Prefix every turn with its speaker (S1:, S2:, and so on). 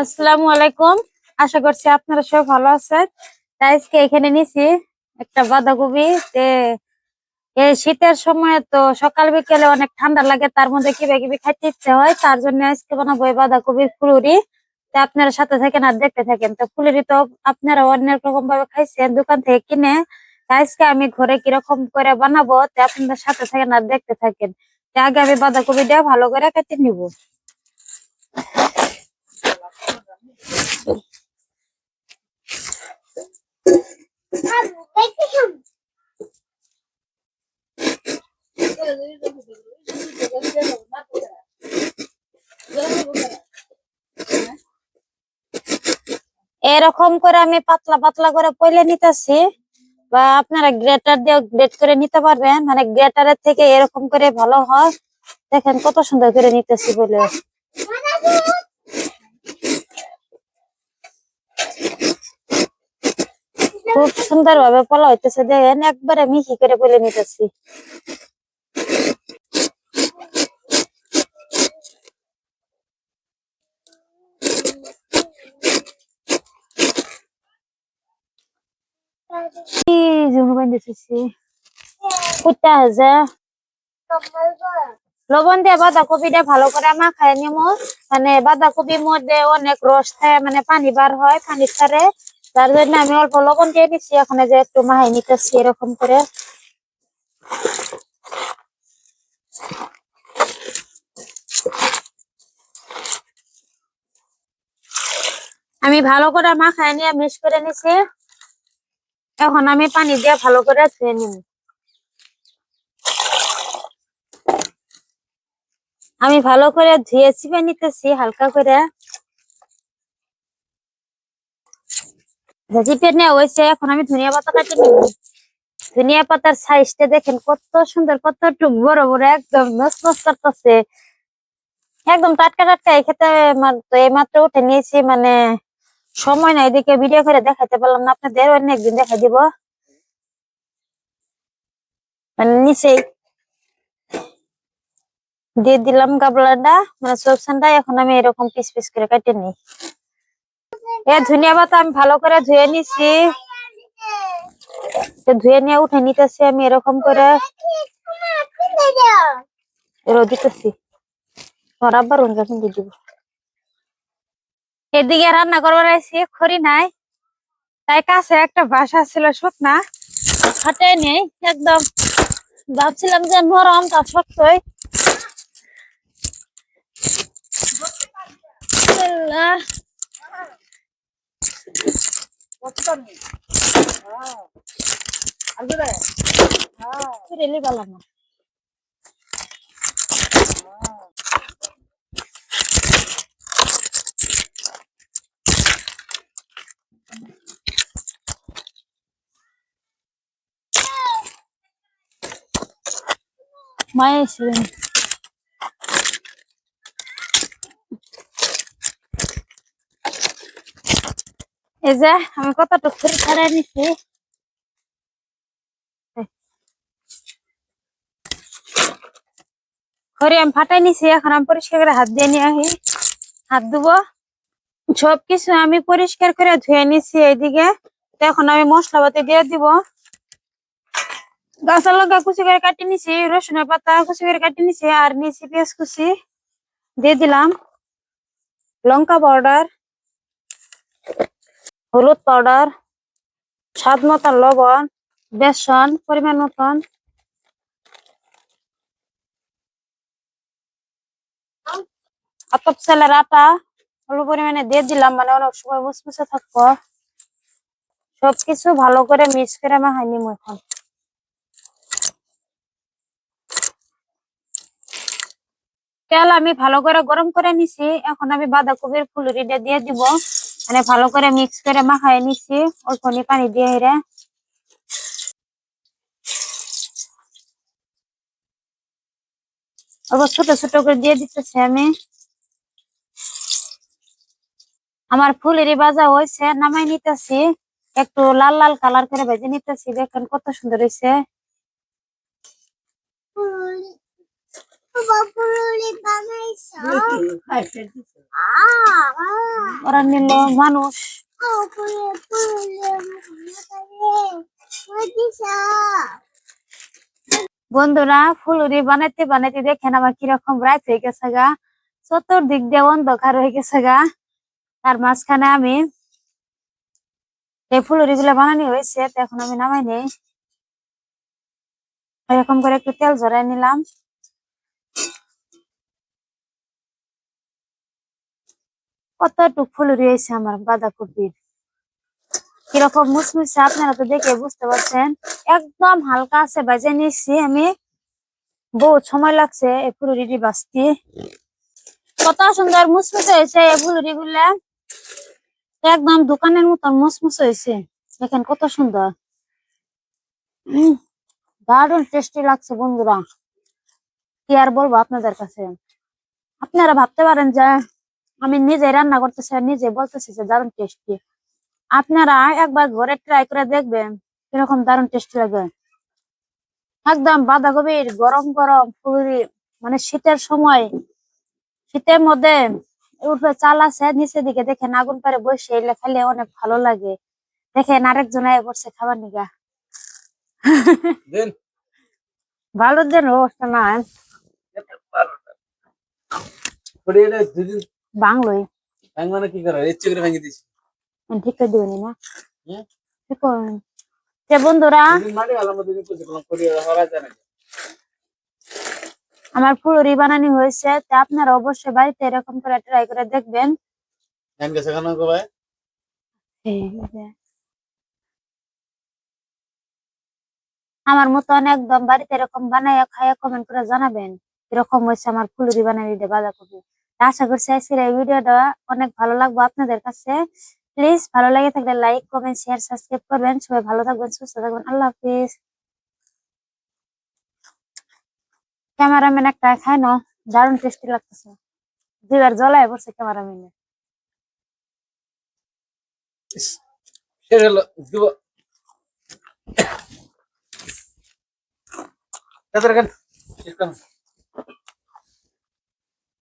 S1: আসসালামু আলাইকুম। আশা করছি আপনারা সব ভালো আছেন। তাই আজকে এখানে নিছি একটা বাঁধাকপি। শীতের সময় তো সকাল বিকেলে অনেক ঠান্ডা লাগে, তার মধ্যে কিবা কিবি খাইতে ইচ্ছে হয়, তার জন্য আজকে বানাবো এই বাঁধাকপির ফুলুরি। তে আপনারা সাথে থাকেন আর দেখতে থাকেন। তো ফুলুরি তো আপনারা অনেক রকম ভাবে খাইছেন, দোকান থেকে কিনে। আজকে আমি ঘরে কীরকম করে বানাবো, তে আপনাদের সাথে থাকেন আর দেখতে থাকেন। আগে আমি বাঁধাকপিটা ভালো করে কেটে নিবো। এরকম করে আমি পাতলা পাতলা করে পয়লে নিতেছি, বা আপনারা গ্রেটার দিয়ে গ্রেট করে নিতে পারবেন মানে গ্রেটারের থেকে এরকম করে ভালো হয়। দেখেন কত সুন্দর করে নিতেছি বলে খুব সুন্দর ভাবে পলা হইতেছে দেখেন একবারে মিহি করে বলে নিতেছি। লবণ দিয়ে বাঁধাকপিটা ভালো করে মাখায় নিব মানে বাঁধাকপির মধ্যে অনেক রস থাকে মানে পানি বার হয় পানি ছাড়ে। তার জন্য আমি অল্প লবণ দিয়ে দিচ্ছি, এখন যে একটু মাহাই নিতেছি এরকম করে। আমি ভালো করে মাখায় নিয়ে মিক্স করে নিছি। এখন আমি পানি দিয়ে ভালো করে ধুয়ে নিব। আমি ভালো করে ধুয়ে চিপে নিতেছি হালকা করে। চিপে নেওয়া হয়েছে এখন আমি ধনিয়া পাতা কাটে নিব ধনিয়া পাতার সাইজটা দেখেন কত সুন্দর, কত টুক বড় বড়, একদম মস মস করতেছে। একদম টাটকা টাটকা, এই খেতে মাত্র এই মাত্র উঠে নিয়েছি মানে সময় নাই, এদিকে ভিডিও করে দেখাতে পারলাম না, আপনাদের অন্য একদিন দেখা দিব। মানে নিচেই। দিয়ে দিলাম গাবলাটা মানে সবসানটা এখন আমি এরকম পিস পিস করে কেটে নিই। এ ধনিয়া পাতা আমি ভালো করে ধুয়ে নিছি। ধুয়ে নিয়ে উঠে নিতেছি আমি এরকম করে। এরও দিতেছি আর আবার উনকা কিন্তু দিব। এদিকে রান্না করবার আইসি খড়ি নাই। তাই কাছে একটা বাসা ছিল শুকনা, হাটে নেই, একদম ভাবছিলাম যে নরম তা শক্তই আল্লাহ। 발랐니? 아, 안 그래? 아, 그래, 일리 발랐나? 마의 시름. এই যে, আমি কতটুকু করে ছাড়াই নিছি? খড়ি আমি ফাটাই নিছি, এখন আমি পরিষ্কার করে হাত দিয়ে নিয়ে আহি হাত ধুবো। সবকিছু আমি পরিষ্কার করে ধুয়ে নিছি এইদিকে। তো এখন আমি মশলাপাতি দিয়ে দিব। গাছের লঙ্কা কুচি করে কাটি নিছি, রসুনের পাতা কুচি করে কাটি নিছি, আর নিছি পেঁয়াজ কুচি। দিয়ে দিলাম। লঙ্কা পাউডার। হলুদ পাউডার স্বাদ মতন লবণ, বেসন পরিমাণ মতন। আতপ চালের আটা অল্প পরিমাণে দিয়ে দিলাম মানে অনেক সময় মুসমুসে থাকব। সবকিছু ভালো করে মিক্স করে মাখাই নিম এখন। তেল আমি ভালো করে গরম করে নিছি, এখন আমি বাঁধাকপির ফুলুরিটা দিয়ে দিব। মানে ভালো করে মিক্স করে মাখাই নিছি অল্প পানি দিয়ে হেরে। অল্প ছোট ছোট করে দিয়ে দিতেছি আমি। আমার ফুলেরই বাজা হয়েছে, নামাই নিতেছি। একটু লাল লাল কালার করে ভেজে নিতেছি, দেখেন কত সুন্দর হয়েছে। ওরা মানুষ। বন্ধুরা, ফুলুরি বানাইতে বানাইতে দেখেন আমার কীরকম রাত হয়ে গেছে গা। চতুর্দিক দিয়ে অন্ধকার হয়ে গেছে গা। তার মাঝখানে আমি এই ফুলুরি গুলা বানানি হয়েছে এখন আমি নামাই নেই। এরকম করে একটু তেল ঝরাই নিলাম। কতটুক ফুলুরি হয়েছে আমার বাঁধাকপির? কীরকম মুসমুসে আপনারা তো দেখে বুঝতে পারছেন, একদম হালকা আছে বাজে নিচ্ছি আমি। বহুত সময় লাগছে এই ফুলুরিটি বাঁচতে। কত সুন্দর মুসমুসে হয়েছে এই ফুলুরি গুলা একদম দোকানের মতন মুসমুসে হয়েছে। দেখেন কত সুন্দর। দারুণ টেস্টি লাগছে বন্ধুরা। কি আর বলব আপনাদের কাছে? আপনারা ভাবতে পারেন যে আমি নিজে রান্না করতেছি আর নিজে বলতেছি যে দারুণ টেস্টি আপনারা একবার ঘরে ট্রাই করে দেখবেন কীরকম দারুণ টেস্টি লাগে। একদম বাঁধাকপির গরম গরম ফুলুরি মানে শীতের সময় শীতের মধ্যে উঠবে চাল আছে নিচের দিকে দেখেন আগুন পারে বসে এলে খেলে অনেক ভালো লাগে। দেখেন আরেকজন আয় করছে খাবার নিগা ভালো দেন অবস্থা না। বাংলোই
S2: মানে কি করে? ইচ্ছে করে ভেঙে দিছি
S1: ঠিক করে দিবেনি না? কি বন্ধুরা আমার ফুলুরি বানানি হয়েছে তা আপনারা অবশ্যই বাড়িতে এরকম করে ট্রাই করে দেখবেন। আমার মতন একদম বাড়িতে এরকম বানাইয়া খাইয়া কমেন্ট করে জানাবেন। এরকম হয়েছে আমার ফুলুরি বানানি দিয়ে বাঁধাকপি। আশা করছি আজকের এই ভিডিওটা অনেক ভালো লাগবে আপনাদের কাছে। প্লিজ ভালো লাগে থাকলে লাইক কমেন্ট শেয়ার সাবস্ক্রাইব করবেন। সবাই ভালো থাকবেন, সুস্থ থাকবেন। আল্লাহ হাফিজ। ক্যামেরাম্যান একটা খায় না দারুণ টেস্টি লাগতেছে। দুইবার জ্বলায় পড়ছে ক্যামেরাম্যানে।
S2: শেষ হলো